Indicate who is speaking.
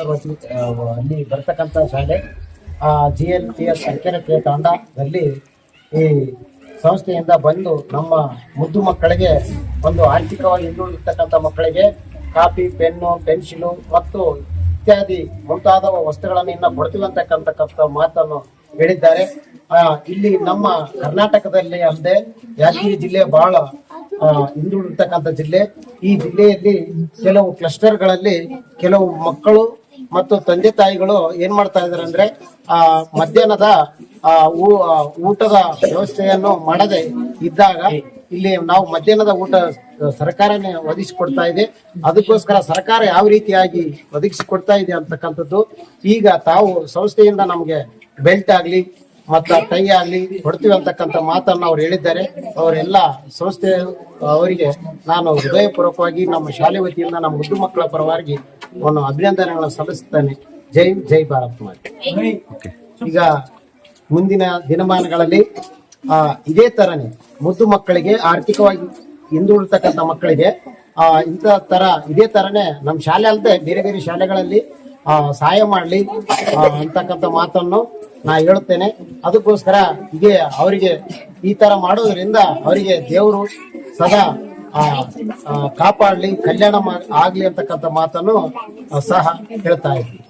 Speaker 1: ಅಲ್ಲಿ ಬರ್ತಕ್ಕಂಥ ಶಾಲೆ ಜಿ ಎಲ್ ಪಿ ಎಸ್ ಸಂಖ್ಯೆ ತಾಂಡದಲ್ಲಿ ಈ ಸಂಸ್ಥೆಯಿಂದ ಬಂದು ನಮ್ಮ ಮುದ್ದು ಮಕ್ಕಳಿಗೆ ಒಂದು ಆರ್ಥಿಕವಾಗಿ ಹಿಂದುಳಿದಿರ್ತಕ್ಕಂಥ ಮಕ್ಕಳಿಗೆ ಕಾಪಿ, ಪೆನ್ನು, ಪೆನ್ಸಿಲು ಮತ್ತು ಇತ್ಯಾದಿ ಮುಂತಾದ ವಸ್ತುಗಳನ್ನು ಇನ್ನೂ ಕೊಡ್ತೀವಿ ಮಾತನ್ನು ಹೇಳಿದ್ದಾರೆ. ಇಲ್ಲಿ ನಮ್ಮ ಕರ್ನಾಟಕದಲ್ಲಿ ಅಲ್ಲದೆ ಯಾದಗಿರಿ ಜಿಲ್ಲೆ ಬಹಳ ಹಿಂದುಳಿರ್ತಕ್ಕಂಥ ಜಿಲ್ಲೆ. ಈ ಜಿಲ್ಲೆಯಲ್ಲಿ ಕೆಲವು ಕ್ಲಸ್ಟರ್ಗಳಲ್ಲಿ ಕೆಲವು ಮಕ್ಕಳು ಮತ್ತು ತಂದೆ ತಾಯಿಗಳು ಏನ್ ಮಾಡ್ತಾ ಇದಾರೆ ಅಂದ್ರೆ, ಆ, ಮಧ್ಯಾಹ್ನದ ಊಟದ ವ್ಯವಸ್ಥೆಯನ್ನು ಮಾಡದೆ ಇದ್ದಾಗ ಇಲ್ಲಿ ನಾವು ಮಧ್ಯಾಹ್ನದ ಊಟ, ಸರ್ಕಾರನೇ ಒದಗಿಸಿಕೊಡ್ತಾ ಇದೆ. ಅದಕ್ಕೋಸ್ಕರ ಸರ್ಕಾರ ಯಾವ ರೀತಿಯಾಗಿ ಒದಗಿಸಿಕೊಡ್ತಾ ಇದೆ ಅಂತಕ್ಕಂಥದ್ದು ಈಗ ತಾವು ಸಂಸ್ಥೆಯಿಂದ ನಮಗೆ ಬೆಲ್ಟ್ ಆಗ್ಲಿ, ಮತ್ತ ಟೈ ಆಗ್ಲಿ ಕೊಡ್ತೀವಿ ಅಂತಕ್ಕಂಥ ಮಾತನ್ನ ಅವ್ರು ಹೇಳಿದ್ದಾರೆ. ಅವರೆಲ್ಲ ಸಂಸ್ಥೆ, ಅವರಿಗೆ ನಾನು ಹೃದಯಪೂರ್ವಕವಾಗಿ ನಮ್ಮ ಶಾಲೆ ವತಿಯಿಂದ, ನಮ್ಮ ಮುದ್ದು ಮಕ್ಕಳ ಪರವಾಗಿ ಒಂದು ಅಭಿನಂದನೆಗಳನ್ನು ಸಲ್ಲಿಸುತ್ತೇನೆ. ಜೈ ಜೈ ಭಾರತ್ ಮಾಡಿ ಈಗ ಮುಂದಿನ ದಿನಮಾನಗಳಲ್ಲಿ ಆ ಇದೇ ತರನೇ ಮುದ್ದು ಮಕ್ಕಳಿಗೆ ಆರ್ಥಿಕವಾಗಿ ಹಿಂದುಳಿತಕ್ಕಂಥ ಮಕ್ಕಳಿಗೆ ಆ ಇಂಥ ತರ ಇದೇ ತರನೇ ನಮ್ಮ ಶಾಲೆ ಅಲ್ಲದೆ ಬೇರೆ ಬೇರೆ ಶಾಲೆಗಳಲ್ಲಿ ಆ ಸಹಾಯ ಮಾಡಲಿ ಅಂತಕ್ಕಂಥ ಮಾತನ್ನು ನಾ ಹೇಳುತ್ತೇನೆ. ಅದಕ್ಕೋಸ್ಕರ ಹೀಗೆ ಅವರಿಗೆ ಈ ತರ ಮಾಡೋದ್ರಿಂದ ಅವರಿಗೆ ದೇವರು ಸದಾ ಕಾಪಾಡ್ಲಿ ಕಲ್ಯಾಣ ಆಗ್ಲಿ ಅಂತಕ್ಕಂಥ ಮಾತನ್ನು ಸಹ ಹೇಳ್ತಾ ಇದ್ದೀನಿ